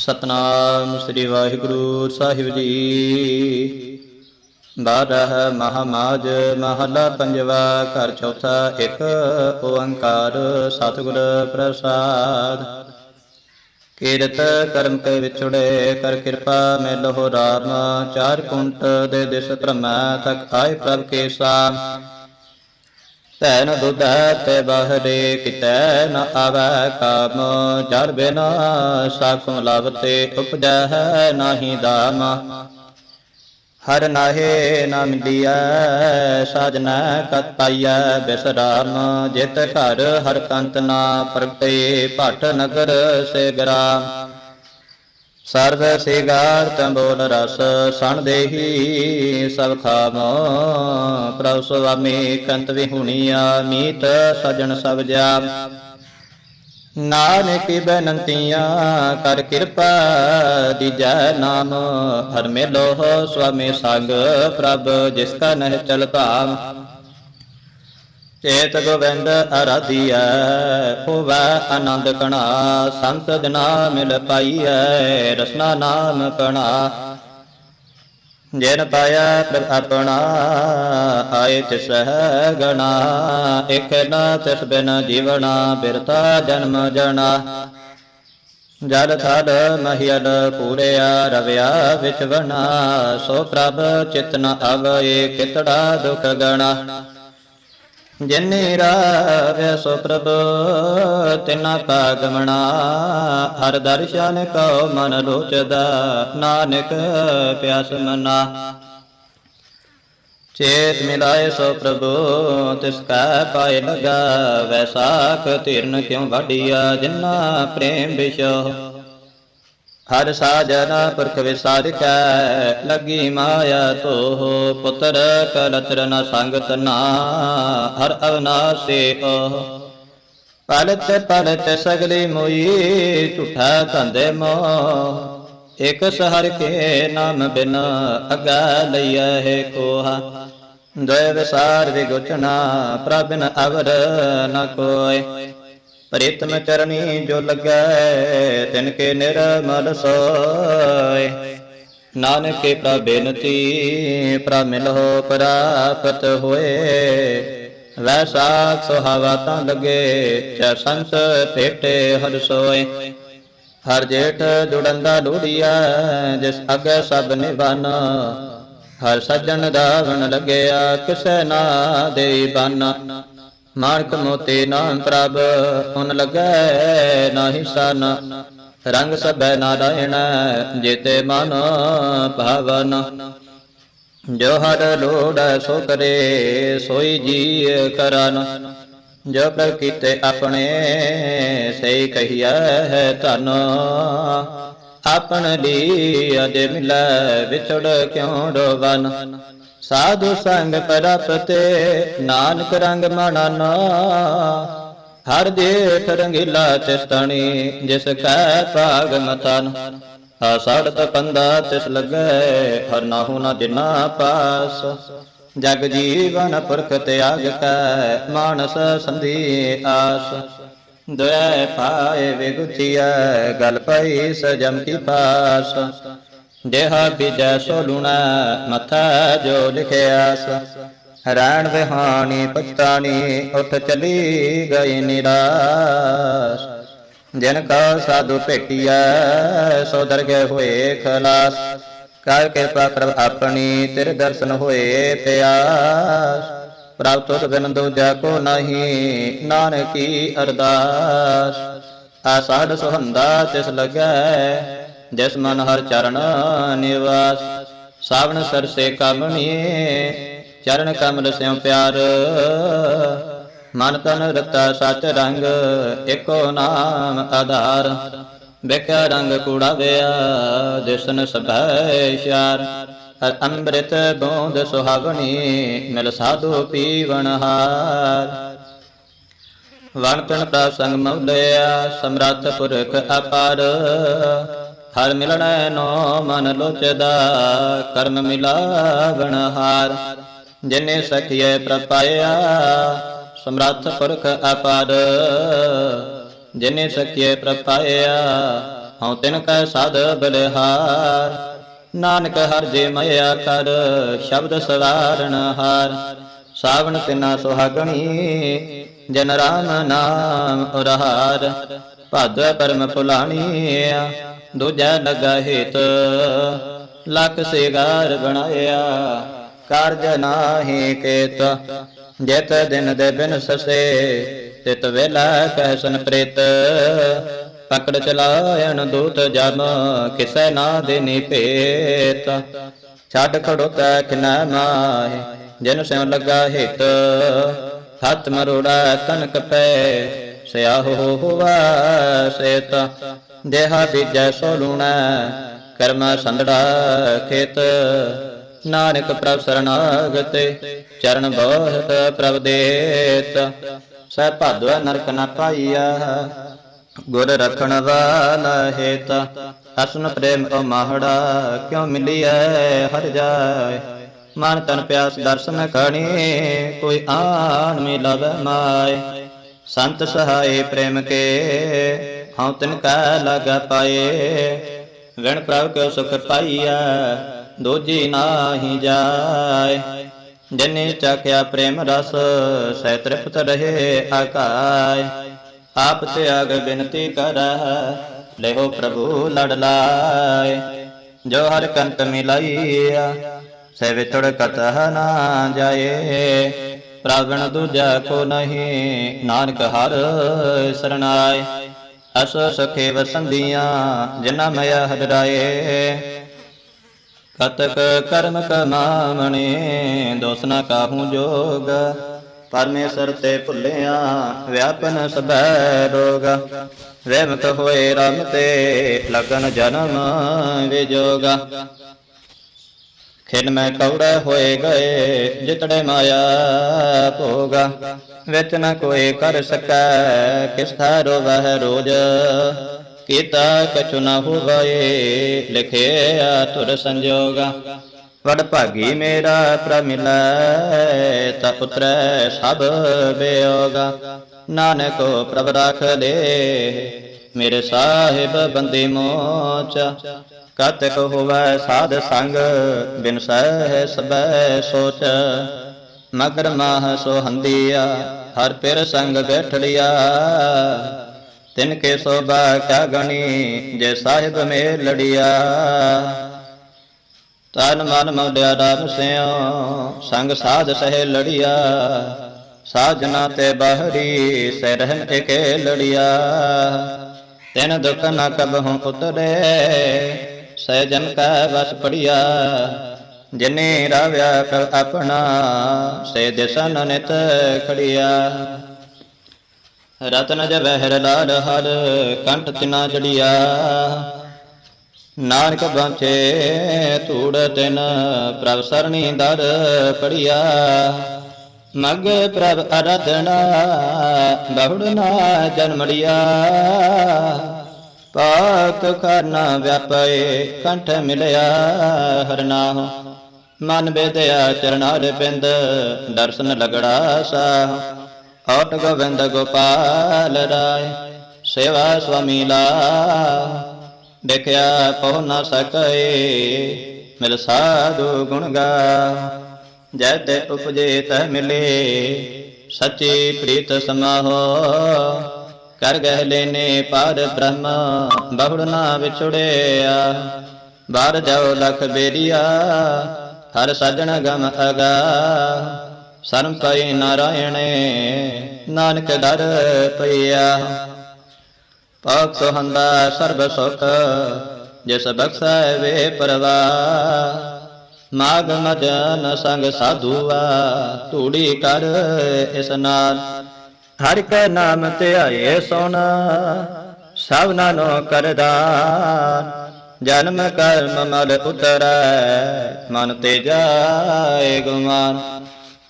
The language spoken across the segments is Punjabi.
ਸਤਨਾਮ ਸ੍ਰੀ ਵਾਹਿਗੁਰੂ ਸਾਹਿਬ ਜੀ। ਬਾਰਹ ਮਹਾਮਾਜ ਮਹਲਾ ਪੰਜਵਾ, ਘਰ ਚੌਥਾ, ਇੱਕ, ਓੰਕਾਰ, ਸਤਿਗੁਰ ਪ੍ਰਸਾਦ। ਕੀਰਤ ਕਰਮ ਕੇ ਵਿਛੜੇ, ਕਰ ਕਿਰਪਾ ਮੈਂ ਲਹੋ ਰਾਮ। ਚਾਰ ਕੁੰਟ ਦੇ ਦਿਸ ਭ੍ਰਮੈ, ਤਕ ਆਏ ਪ੍ਰਭ ਕੇ ਸਾਮ ਤੈਨ ਦੁਧ ਤੇ ਬਹਰੇ ਕਿਤੈ ਨ ਆਵੈ ਕਾਮ, ਜਰ ਬਿਨਾ ਸਾਖੁ ਲਵਤੇ ਉਪਜੈ ਹੈ ਨਾਹੀ ਦਾਮ। ਹਰ ਨਾਹੇ ਨਾ ਮਿਲਿਐ ਸਾਜਨਾ ਕਤ ਪਾਈਐ ਬਿਸਰਾਮ। ਜਿਤ ਘਰ ਹਰ ਕੰਤ ਨਾ ਪ੍ਰਗਟੇ, ਭਟ ਨਗਰ ਸੇ ਗਰਾਮ। ਸਰਬ ਸਿਗਾਰ ਤੰਬੋਲ ਰਸ, ਸਣ ਦੇਹੀ ਸਭ ਖਾਮ। ਪ੍ਰਭ ਸੁਆਮੀ ਕੰਤ ਵਿਹੁਣੀਆ, ਮੀਤ ਸਜਣ ਸਭ ਜਾ ਨਾਨਕ ਬਨੰਤੀਆਂ, ਕਰ ਕਿਰਪਾ ਦੀਜੈ ਨਾਮ। ਹਰ ਮੇਲੋ ਸੁਆਮੀ ਸੰਗ, ਪ੍ਰਭ ਜਿਸ ਕਾ ਨਹਿ ਚਲ ਭਾਮ ਚੇਤ ਗੋਬਿੰਦ ਅਰਾਧੀਐ, ਹੋਵੈ ਆਨੰਦ ਕਣਾ, ਸੰਤ ਜਨਾ ਮਿਲ ਪਾਈਐ, ਰਸਨਾ ਨਾਮ ਕਣਾ। ਜਿਨ ਪਾਇਆ ਪ੍ਰਭ ਆਪਣਾ, ਆਏ ਤਿਸ ਗਣਾ। ਇਕ ਨਾ ਤਿਸ ਬਿਨ ਜੀਵਣਾ, ਬਿਰਤਾ ਜਨਮ ਜਣਾ। ਜਲ ਥਲ ਮਹਿਲ ਪੂਰਿਆ, ਰਵਿਆ ਵਿਚ ਸੋ ਪ੍ਰਭ ਚਿਤਨ ਅਵਏ ਕਿਤੜਾ ਦੁਖ ਗਣਾ। ਜਿਨੇ ਰਾਵਿ ਸੋ ਪ੍ਰਭ, ਤਿਨਾ ਪਾਗਮਣਾ ਹਰ ਦਰਸ਼ਨ ਕਉ ਮਨ ਲੋਚਦਾ, ਨਾਨਕ ਪਿਆਸ ਮਨਾ। ਚੇਤ ਮਿਲਾਏ ਸੋ ਪ੍ਰਭੂ, ਤਿਸ ਕਾ ਪਾਏ ਲਗਾ। ਵੈਸਾਖ ਧਿਰਨ ਕਿਉ ਵਾਡੀਆ ਜਿਨਾ ਪ੍ਰੇਮ ਵਿਸ਼ੋ ਹਰ ਸਾਜਨ ਪੁਰਖ ਵਿਸਾਰ ਕੈ ਲੱਗੀ ਮਾਇਆ ਤੋ ਪੁੱਤਰ ਕਲਤਰ ਨ ਸੰਗਤ ਨਾ, ਹਰ ਅਵਨਾਸੇ ਓ ਪਲਤ ਪਲਤ ਸਗਲੀ ਮੋਈ, ਝੂਠਾ ਧੰਦੇ ਮੋ ਇਕ ਸਹਰ ਕੇ ਨਾਮ ਬਿਨ ਅਗਾ ਲਈਐ ਹੈ ਕੋਹਾ। ਦਇ ਵਿਸਾਰ ਵਿਗੁਚਣਾ ਪ੍ਰਭਨ ਅਵਰ ਨ ਕੋਏ। ਪ੍ਰੀਤਮ ਚਰਨੀ ਜੋ ਲੱਗੈ ਤਿਨ ਕੇ ਨਿਰਮਲ ਸੋਇ ਨਾਨਕ ਪ੍ਰਭ ਬੇਨਤੀ, ਪ੍ਰਭ ਮਿਲੋ ਪ੍ਰਾਪਤ ਹੋਏ। ਵੈਸਾਖ ਸੁਹਾਵਾ ਤਾਂ ਲਗੇ, ਚੈ ਸੰਸ ਭੇਟੇ ਹਰ ਸੋਏ। ਹਰ ਜੇਠ ਜੁੜੰਦਾ ਲੋੜੀਆ ਜਿਸ ਅਗੇ ਸਭ ਨਿਵਾਨ ਹਰ ਸੱਜਣ ਦਾਵਣ ਲੱਗਿਆ, ਕਿਸੈ ਨਾ ਦੇਈ ਬਾਨਾ। ਮਾਰਕ ਮੋਤੇ ਨਾਮ ਪ੍ਰਭ ਹੁਨ ਲੱਗੈ ਨਾਹੀ ਸਨ। ਰੰਗ ਸਭੈ ਨਾਰਾਇਣ, ਜੇਤੇ ਮਨ ਭਾਵਨ। ਜੋ ਹਰ ਲੋੜ ਸੋ ਕਰੇ, ਸੋਈ ਜੀ ਕਰਨ। ਜੋ ਪ੍ਰਭ ਕੀਤੇ ਆਪਣੇ, ਸਹੀ ਕਹੀਐ ਹੈ ਧਨ। ਆਪਣ ਲਈ ਅਜ ਮਿਲੈ, ਵਿਛੜ ਕਿਉ ਡੋਵਨ? ਸਾਧੂ ਸੰਗ ਪਰਪਤੇ, ਨਾਨਕ ਰੰਗ ਮਣਨਾ। ਹਰ ਜੇਠ ਰੰਗੀਲਾ ਚਿਤਣੀ ਜਿਸ ਕੈ ਭਾਗ ਮਤਨ। ਆ ਸੜਤ ਤਿਸ ਲੱਗੈ, ਹਰ ਨਾਹੂ ਨਾ ਦਿਨਾ ਪਾਸ। ਜਗ ਜੀਵਨ ਪੁਰਖ ਤਿਆਗ ਕੈ, ਮਾਨਸ ਸੰਧੀ ਆਸ। ਦਇਆ ਪਾਏ ਵਿਗੁਤੀਐ ਗਲ ਪਈ ਸਜਮ ਕੀ ਪਾਸ। ਦੇਹਾ ਬਿਜੈ ਸੋ ਲੁਣਾ, ਮਥਾ ਜੋ ਲਿਖਿਆਸ ਹੈਰਾਨ ਵਿਹਾਣੀ ਪਛਤਾਣੀ ਉੱਠ ਚਲੀ ਗਈ ਨਿਰਾਸ। ਜਿਨ ਕਾ ਸਾਧੂ ਭੇਟੀਐ, ਸੋ ਦਰਗਹਿ ਹੋਏ ਖਲਾਸ। ਕਰ ਕਿਰਪਾ ਪ੍ਰਭ ਆਪਣੀ, ਤੇਰੇ ਦਰਸ਼ਨ ਹੋਏ ਪਿਆਸ ਪ੍ਰਭ ਤੁਧ ਬਿਨ ਦੂਜਾ ਕੋ ਨਹੀਂ, ਨਾਨਕੀ ਅਰਦਾਸ। ਆਸਾੜ ਸੁਹੰਦਾ ਤਿਸ ਲੱਗੈ ਜਿਸ ਮਨ ਹਰ ਚਰਨ ਨਿਵਾਸ ਸਾਵਣ ਸਰਸੇ ਕਮਣੀ, ਚਰਨ ਕਮਲ ਸਿਉ ਪਿਆਰ। ਮਨ ਤਨ ਰਤਾ ਸਚ ਰੰਗ ਏਕੋ ਨਾਮ ਆਧਾਰ। ਬਿਕਾ ਰੰਗ ਕੂੜਾ ਵਿਆ ਦਿਸਨ ਸਭੈ ਸ਼ਾਰ ਹਰ ਅੰਮ੍ਰਿਤ ਬੋਂਦ ਸੁਹਾਵਣੀ, ਮਿਲ ਸਾਧੂ ਪੀਵਣ ਹਾਰ। ਵਣ ਤਨ ਪ੍ਰਭ ਸੰਗ ਮਉਲਿਆ ਸਮਰੱਥ ਪੁਰਖ ਅਪਾਰ। ਹਰ ਮਿਲਣੈ ਨੋ ਮਨ ਲੋਚਦਾ, ਕਰਮ ਮਿਲਾਵਣ ਹਾਰ। ਜਿਨੇ ਸਖੀਏ ਪ੍ਰਪਾਇਆ, ਸਮਰੱਥ ਪੁਰਖ ਅਪਾਰ। ਜਿਨੇ ਸਖੀਏ ਪ੍ਰਪਾਇਆ, ਹਉ ਤਿਨ ਕੈ ਸਾਧ ਬਲਿਹਾਰ। ਨਾਨਕ ਹਰ ਜੇ ਮਇਆ ਕਰ, ਸ਼ਬਦ ਸਵਾਰਣ ਹਾਰ। ਸਾਵਣ ਤਿਨਾ ਸੁਹਾਗਣੀ, ਜਨ ਰਾਮ ਨਾਮ ਉਰਹਾਰ। ਭਾਦ ਪਰਮ ਭੁਲਾਣੀ ਦੂਜਾ ਲਗਾ ਹਿਤ ਲਖ ਸਿਗਾਰ ਬਣਾਇਆ, ਕਾਰਜ ਨਾਹੀ ਕੇਤ, ਜੇਤ ਦਿਨ ਦੇ ਬਿਨ ਸਸੇ, ਤਿਤ ਵੇਲਾ ਕਹਿ ਪ੍ਰੇਤ, ਪਕੜ ਚਲਾਇਣ ਦੂਤ ਜਮ, ਕਿਸੈ ਨਾ ਦੇਨੀ ਭੇਤ। ਛੱਡ ਖੜੋਤਾ ਖਿਨਾ ਮਾਹਿ, ਜਿਨ ਸਿਉ ਲੱਗਾ ਹਿਤ, ਹੱਥ ਮਰੋੜਾ ਕਨਕ ਪੈ, ਸਿਆਹੋ ਹੋਵਾ ਸੇਤ ਦੇਹਾ ਬੀਜੈ ਸੋ ਲੂਣਾ, ਕਰਮ ਸੰਧੜਾ ਖੇਤ। ਨਾਨਕ ਪ੍ਰਭ ਸਰਣਾਗਤੇ ਚਰਨ ਬਹੁਤ ਪ੍ਰਭ ਦੇਤ। ਸਹਿ ਭਾਦਵਾ ਨਰਕ ਨਾ ਪਾਈਆ ਗੁਰ ਰਖਣ ਵਾਲਾ ਹੇਤ। ਅਸਨ ਪ੍ਰੇਮ ਕੋ ਮਾਹੜਾ ਕਿਉ ਮਿਲਿਐ, ਹਰ ਜਾਏ। ਮਨ ਤਨ ਪਿਆਸ ਦਰਸ਼ਨ ਕਣੀ ਕੋਈ ਆਣ ਮਿਲਵ ਮਾਏ। ਸੰਤ ਸਹਾਏ ਪ੍ਰੇਮ ਕੇ ਹਉ ਤਿਨ ਕਾ ਲਗਾ ਪਾਏ ਵਿਣ ਪ੍ਰਭ ਕੋ ਸੁਖ ਪਾਈਆ ਦੋਜੀ ਨਾਹੀ ਜਾਏ। ਜਨੇ ਚਾਖਿਆ ਪ੍ਰੇਮ ਰਸ, ਸਹਿ ਤ੍ਰਿਪਤ ਰਹੇ ਆਕਾਏ। ਆਪ ਤਿਆਗ ਬਿਨਤੀ ਕਰੈ ਲੈਹੋ ਪ੍ਰਭੂ ਲੜ ਲਾਏ। ਜੋ ਹਰ ਕੰਤ ਮਿਲਾਈਆ ਸੇ ਵਿਤੜ ਕਤਹ ਨਾ ਜਾਏ। ਪ੍ਰਾਵਣ ਦੂਜਾ ਕੋ ਨਹੀਂ, ਨਾਨਕ ਹਰ ਸਰਣਾਏ ਅਸ ਸਖੇ ਵਸੰਦੀਆਂ ਜਿਨਾ ਮਇਆ ਹਦਰਾਏ ਕਤਕ ਕਰਮ ਕਮਾਵਣੇ, ਦੋਸ ਨਾ ਕਾਹੂ ਜੋਗ। ਪਰਮੇਸ਼ਰ ਤੇ ਭੁੱਲਿਆ, ਵਿਆਪਨ ਸਭੈ ਰੋਗ। ਰਹਿਮਤ ਹੋਏ ਰਮ ਤੇ, ਲਗਨ ਜਨਮ ਵਿਜੋਗਾ। ਖਿਨ ਮੈਂ ਕੌੜੇ ਹੋਏ ਗਏ, ਜਿਤੜੇ ਮਾਇਆ ਭੋਗਾ। ਵਿੱਚ ਨ ਕੋਈ ਕਰ ਸਕੈ ਕਿਸ ਥਾਰੋ ਵਹ ਰੋਜ। ਕੀਤਾ ਕਛੁ ਨ ਹੋਵੇ ਲਿਖਿਆ ਤੁਰ ਸੰਜੋਗਾ। ਵਡ ਭਾਗੀ ਮੇਰਾ ਪ੍ਰਮਿਲੈ ਤਾ ਉਤਰੈ ਸਭ ਬਿਯੋਗਾ ਨਾਨਕ ਪ੍ਰਭ ਰਾਖ ਦੇ ਮੇਰੇ ਸਾਹਿਬ ਬੰਦੇ ਮੋਚ, ਕਤਕ ਹੋਵੈ ਸਾਧ ਸੰਗ, ਬਿਨ ਸਹਿ ਸਬੈ ਸੋਚ। ਮਗਰ ਮਾਹ ਸੋ ਹੰਦੀਆ, ਹਰ ਪਿਰ ਸੰਗ ਬੈਠੜਿਆ। ਤਿਨ ਕੇ ਸੋਭਾ ਕਾ ਗਣੀ, ਜੇ ਸਾਹਿਬ ਮੇ ਲੜਿਆ। ਤਨ ਮਨ ਮਉਡਿਆ ਰਾਮ ਸਿਉ, ਸੰਗ ਸਾਧ ਸਹਿ ਲੜਿਆ। ਸਾਜਨਾ ਤੇ ਬਹਰੀ ਸਹਿ ਰਹਿਨ ਇਕੇ ਲੜਿਆ। ਤਿਨ ਦੁਖ ਨ ਕਬਹੁ ਉਤਰੇ ਸਹਿ ਕਾ ਵਸ ਪੜਿਆ। ਜਿਨੇ ਰਾਵਿਆ ਕਰ ਆਪਣਾ, ਸੇ ਦਿਸਨ ਨਿਤ ਖੜਿਆ। ਰਤਨ ਜਵਹਿਰ ਲਾਲ ਹਰ, ਕੰਠ ਤਿਨਾ ਜੜਿਆ। ਨਾਨਕ ਬਾਂਚੇ ਧੂੜ ਤਿਨ, ਪ੍ਰਭ ਸਰਣੀ ਦਰ ਪੜਿਆ। ਮਗ ਪ੍ਰਭ ਅਰਧਨਾ ਬਹੁੜਨਾ ਜਨਮੜਿਆ। ਪਾਕ ਕਰਨਾ ਵਿਆਪੇ ਕੰਠ ਮਿਲਿਆ ਹਰਨਾਹ ਮਨ ਬੇਦਿਆ ਚਰਨਾਰ ਬਿੰਦ ਦਰਸ਼ਨ ਲਗੜਾ ਸ਼ਾਹ। ਔਟ ਗੋਬਿੰਦ ਗੋਪਾਲ ਰਾਏ, ਸੇਵਾ ਸੁਆਮੀ ਲਾ ਦੇਖਿਆ ਪਹੁ ਨਾ ਸਕਏ, ਮਿਲ ਸਾਧੂ ਗੁਣ ਗਾ ਜਦ ਉਪਜੇ ਤੈ ਮਿਲੇ, ਸੱਚੇ ਪ੍ਰੀਤ ਸਮਾਹੋ। ਕਰ ਗਹਿ ਲੈਨੇ ਪਾਰ ਬ੍ਰਹਮ, ਬਹੁੜ ਨਾ ਵਿਛੜਿਆ। ਬਾਰ ਜਾਓ ਲਖ ਬੇਰੀਆ, ਹਰ ਸਾਜਣ ਗਮ ਅਗਾ। ਸਰਮ ਪਈ ਨਾਰਾਇਣੇ, ਨਾਨਕ ਦਰ ਪਈਆ। ਪਾਕ ਸੁਹੰਦਾ ਸਰਬ ਸੁਖ, ਜਿਸ ਬਖਸ਼ੈ ਵੇ ਪਰਵਾ ਮਾਗ ਮਜਨ ਸੰਗ ਸਾਧੂਆ ਧੂੜੀ ਕਰ ਇਸਨਾਨ ਹਰਿ ਕੈ ਨਾਮ ਧਿਆਏ ਸੋਨ ਸਭ ਨਾਨੋ ਕਰਦਾਨ ਜਨਮ ਕਰਮ ਮਲ ਉਤਰੈ, ਮਨ ਤੇ ਜਾਏ ਗੁਮਾਨ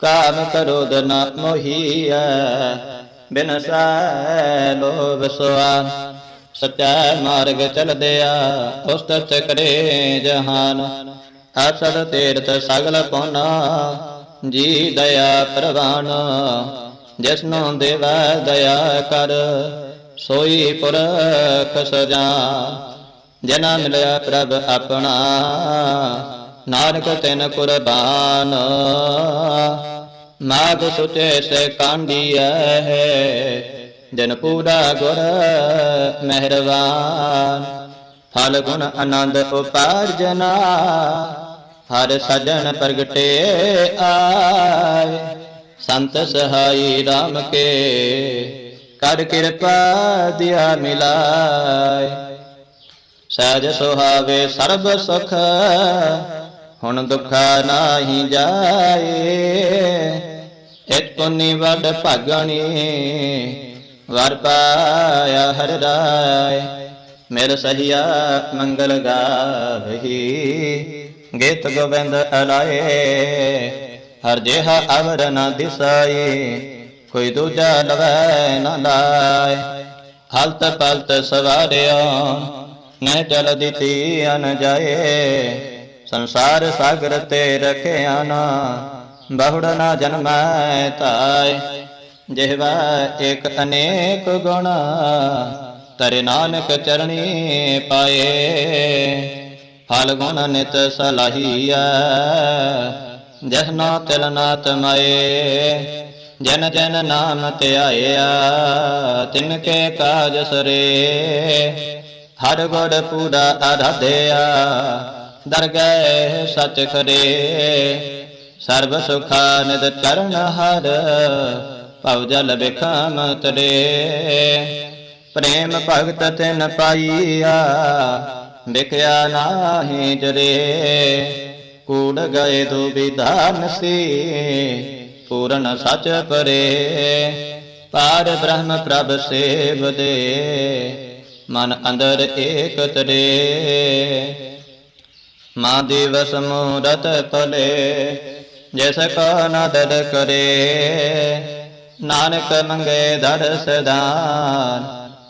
ਕਾਮ ਕਰੋਦ ਨ ਮੋਹੀਐ, ਬਿਨ ਸੈ ਲੋਭ ਸੁਆਨ। ਸਚੈ ਮਾਰਗ ਚਲਦਿਆ ਉਸਤਤ ਕਰੇ ਜਹਾਨ। ਅਸਲ ਤੀਰਥ ਸਗਲ ਪਉਨਾ ਜੀ ਦਇਆ ਪ੍ਰਵਾਨ। ਜਿਸਨੂੰ ਦੇਵਾ ਦਇਆ ਕਰ, ਸੋਈ ਪੁਰਖ ਸਜਾ। ਜਨਾ ਮਿਲਿਆ ਪ੍ਰਭ ਆਪਣਾ, ਨਾਨਕ ਤੈਨ ਕੁਰਬਾਨ। ਮਾਗ ਸੁਚੇ ਸੇ ਕਾਂਡੀਐ ਹੈ, ਜਨ ਪੂਰਾ ਗੁਰ ਮਿਹਰਬਾਨ ਫਲ ਗੁਣ ਆਨੰਦ ਉਪਾਰਜਨਾ ਹਰ ਸਜਣ ਪ੍ਰਗਟੇ ਆਏ। ਸੰਤ ਸਹਾਈ RAM ਕੇ ਕਰ ਕਿਰਪਾ ਦਿਆ ਮਿਲਾਏ। ਸਹਿਜ ਸੁਹਾਵੇ ਸਰਬ ਸੁਖ, ਹੁਣ ਦੁਖਾ ਨਾਹੀ ਜਾਏ। ਇਤ ਪੁੰਨੀ ਵੱਡ ਭਾਗਣੀ, ਵਰ ਪਾਇਆ ਹਰ ਰਾਏ। ਮੇਰ ਸਹੀਆ ਮੰਗਲ ਗਾਵਹੀ। ਗੀਤ ਗੋਬਿੰਦ ਅਲਾਏ। ਹਰ ਜਿਹਾ ਅਵਰ ਨਾ ਦਿਸਾਈ, ਕੋਈ ਦੂਜਾ ਲਵੈ ਨਾ ਲਾਏ। ਹਲਤ ਪਲਤ ਸਵਾਰਿਆ ਨਹਿ ਜਲ ਦਿੱਤੀ ਅਨ ਜਾਏ ਸੰਸਾਰ ਸਾਗਰ ਤੇ ਰਖਿਆ ਨਾ, ਬਹੁੜ ਨਾ ਜਨਮੈ ਤਾਏ। ਜਿਹਵਾ ਇੱਕ ਅਨੇਕ ਗੁਣ, ਤਰੇ ਨਾਨਕ ਚਰਣੀ ਪਾਏ। ਫਲ ਗੁਣ ਨਿਤ ਸਲਾਹੀਆ ਜਹਨਾ ਤਿਲ ਨਾ ਤਮਾਏ ਜਨ ਜਨ ਨਾਮ ਧਿਆਇਆ ਤਿਨ ਕੇ ਕਾਜ ਸਰੇ। ਹਰ ਗੁਰ ਪੂਰਾ ਆਰਾਧਿਆ ਦਰਗਹਿ ਸਚ ਖਰੇ। ਸਰਬ ਸੁਖਾ ਨਿਦ ਚਰਨ ਹਰ ਭਉ ਜਲ ਬਿਖਮ ਤਰੇ ਪ੍ਰੇਮ ਭਗਤ ਤਿਨ ਪਾਈਆ ਵਿਖਿਆ ਨਾਹੀ ਜਰੇ, ਕੂੜ ਗਏ ਦੁਬਿਧਾਨ ਸੇ ਪੂਰਨ ਸਚ ਪਰੇ ਪਾਰ ਬ੍ਰਹਮ ਪ੍ਰਭ ਸੇਵਦੇ ਮਨ ਅੰਦਰ ਏਕ ਤਰੇ ਮਾ ਦਿਵਸ ਮੂਰਤ ਪਲੇ ਜਿਸ ਕੋ ਨਦਰ ਕਰੇ। ਨਾਨਕ ਮੰਗੇ ਦਰ ਦਾਨ